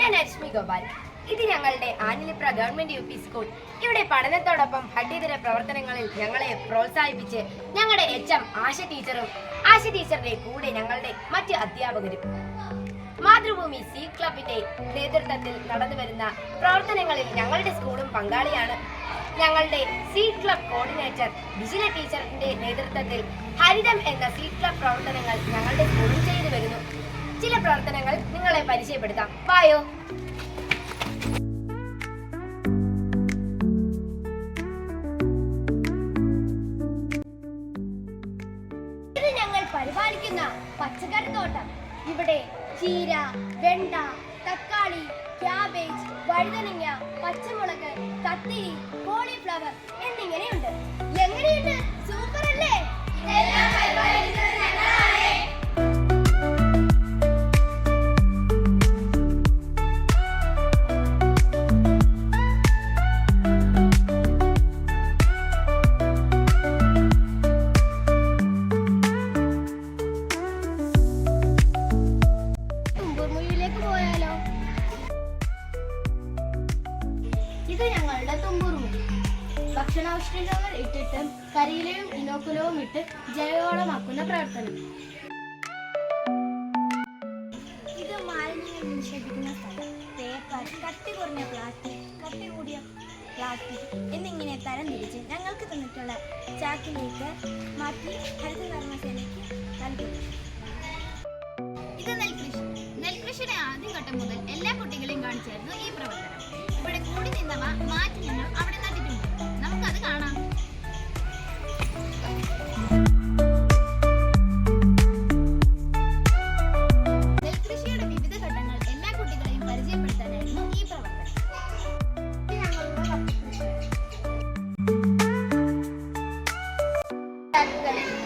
ഞാൻ ലക്ഷ്മി ഗോപാൽ. ഇത് ഞങ്ങളുടെ Aanilipra government U P school. ഇവിടെ പഠനത്തോടൊപ്പം പഠ്യേതര പ്രവർത്തനങ്ങളിൽ ഞങ്ങളെ പ്രോത്സാഹിപ്പിച്ച് ഞങ്ങളുടെ എച്ച് എം ആശ ടീച്ചറും ആശ ടീച്ചറുടെ കൂടെ ഞങ്ങളുടെ മറ്റ് അധ്യാപകരും മാതൃഭൂമി സി ക്ലബിന്റെ നേതൃത്വത്തിൽ നടന്നു വരുന്ന പ്രവർത്തനങ്ങളിൽ ഞങ്ങളുടെ സ്കൂളും പങ്കാളിയാണ്. ഞങ്ങളുടെ സി ക്ലബ് കോർഡിനേറ്റർ വിജില ടീച്ചറിന്റെ നേതൃത്വത്തിൽ ഹരിതം എന്ന സി ക്ലബ് പ്രവർത്തനങ്ങൾ ഞങ്ങളുടെ സ്കൂളിൽ ചെയ്തു വരുന്നു. ചില പ്രവർത്തനങ്ങൾ നിങ്ങളെ പരിചയപ്പെടുത്താം. വായോ. ഇത് ഞങ്ങൾ പരിപാലിക്കുന്ന പച്ചക്കറി തോട്ടം. ഇവിടെ ചീര വെണ്ട തക്കാളി ക്യാബേജ് വഴുതനങ്ങ പച്ചമുളക് കത്തിരി കോളിഫ്ലവർ എന്നിങ്ങനെയുണ്ട്. എങ്ങനെയുണ്ട്? തുമ്പൂർമുഴിയിലേക്ക് പോയാലോ? ഇത് ഞങ്ങളുടെ തുമ്പൂർമുഴി ഭക്ഷണാവശിഷ്ടങ്ങൾ ഇട്ടിട്ട് കരിയിലയും ഇനോക്കുലവും ഇട്ട് ജൈവവളമാക്കുന്ന പ്രവർത്തനം. ഇത് മാലിന്യങ്ങൾ നിക്ഷേപിക്കുന്ന പേപ്പർ കട്ടി കുറഞ്ഞ പ്ലാസ്റ്റിക് കട്ടി കൂടിയ പ്ലാസ്റ്റിക് എന്നിങ്ങനെ തരം തിരിച്ച് ഞങ്ങൾക്ക് തന്നിട്ടുള്ള ചാക്കിലേക്ക് മാറ്റി ഹരിത കർമ്മസേനയ്ക്ക് നൽകുന്നു. ഇത് നെൽകൃഷി. നെൽകൃഷിയുടെ ആദ്യഘട്ടം മുതൽ എല്ലാ കുട്ടികളെയും കാണിച്ചായിരുന്നു ഈ പ്രവർത്തനം. ഇവിടെ കൂടി നിന്നവ മാറ്റി നിന്ന് അവിടെ നട്ടിട്ടുണ്ട്. നമുക്കത് കാണാം. Thank വിവിധ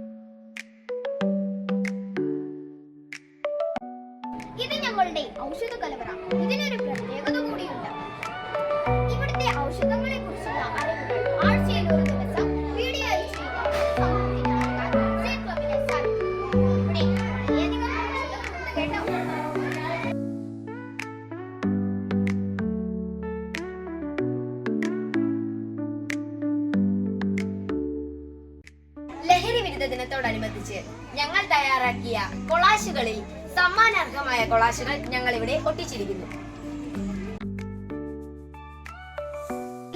ലഹരി വിരുദ്ധ ദിനത്തോടനുബന്ധിച്ച് ഞങ്ങൾ തയ്യാറാക്കിയ കൊളാശുകളിൽ സമ്മാനാർഹമായ കൊളാശുകൾ ഞങ്ങൾ ഇവിടെ ഒട്ടിച്ചിരിക്കുന്നു.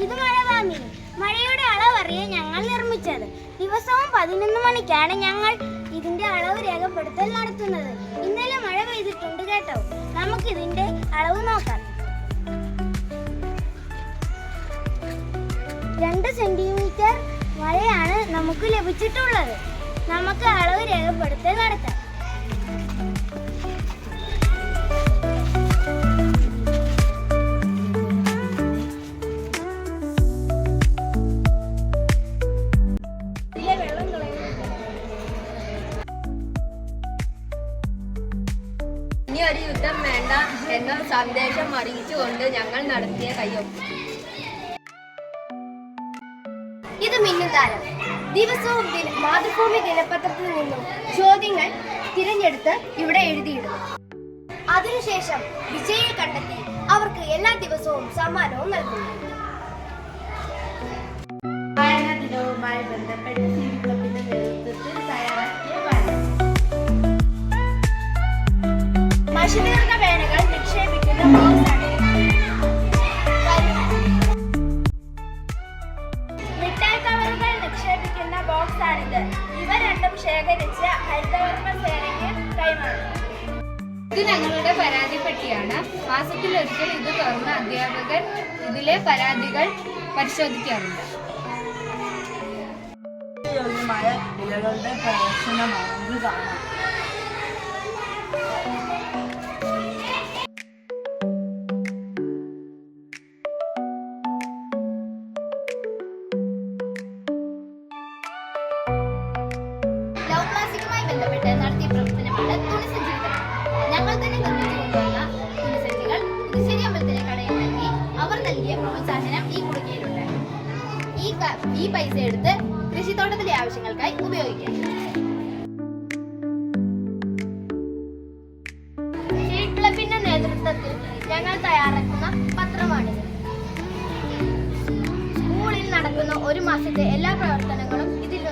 ഇത് മഴ വാങ്ങി. മഴയുടെ അളവ് അറിയാൻ ഞങ്ങൾ നിർമ്മിച്ചത്. ദിവസവും പതിനൊന്ന് മണിക്കാണ് ഞങ്ങൾ ഇതിന്റെ അളവ് രേഖപ്പെടുത്തൽ നടത്തുന്നത്. ഇന്നലെ മഴ പെയ്തിട്ടുണ്ട് കേട്ടോ. നമുക്ക് ഇതിന്റെ അളവ് നോക്കാം. രണ്ട് സെന്റിമീറ്റർ മഴയാണ് നമുക്ക് ലഭിച്ചിട്ടുള്ളത്. നമുക്ക് അളവ് രേഖപ്പെടുത്തൽ ഒരു യുദ്ധം വേണ്ട എന്ന സന്ദേശം അറിയിച്ചുകൊണ്ട് ഞങ്ങൾ നടത്തിയ കയ്യൊപ്പ്. ഇത് മിന്നുതാരം. ദിവസവും ദിന മാതൃഭൂമി ദിനപത്രത്തിൽ നിന്നും ചോദ്യങ്ങൾ തിരഞ്ഞെടുത്ത് ഇവിടെ എഴുതിയിടും. അതിനുശേഷം വിജയിയെ കണ്ടെത്തി അവർക്ക് എല്ലാ ദിവസവും സമ്മാനവും നൽകുന്നു വായനാ ദിനവുമായി ബന്ധപ്പെട്ട് മാസത്തിലൊരിക്കൽ ഇത് തുറന്ന അധ്യാപകർ ഇതിലെ പരാതികൾ പരിശോധിക്കാറുണ്ട്. യോഗ്യമായ വിലകളുടെ പ്രദർശനമാണ് ഇത് കാണാം. ലവ് ക്ലാസിക്കുമായി ബന്ധപ്പെട്ട് നടത്തിയ നൽകിയ പ്രോത്സാഹനം ഈ കുടുക്കയിലുണ്ട്. ഈ ഈ പൈസ എടുത്ത് കൃഷിത്തോട്ടത്തിലെ ആവശ്യങ്ങൾക്കായി ഉപയോഗിക്കാം. ക്ലബിന്റെ നേതൃത്വത്തിൽ ഞങ്ങൾ തയ്യാറാക്കുന്ന പത്രമാണിത് സ്കൂളിൽ നടക്കുന്ന ഒരു മാസത്തെ എല്ലാ പ്രവർത്തനങ്ങളും ഇതിൽ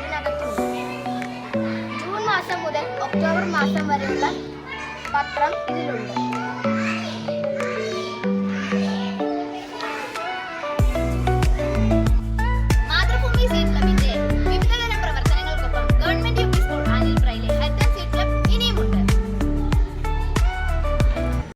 ഇതിനകത്തുണ്ട്. ജൂൺ മാസം മുതൽ ഒക്ടോബർ മാസം വരെയുള്ള പത്രം ഇതിലുണ്ട്.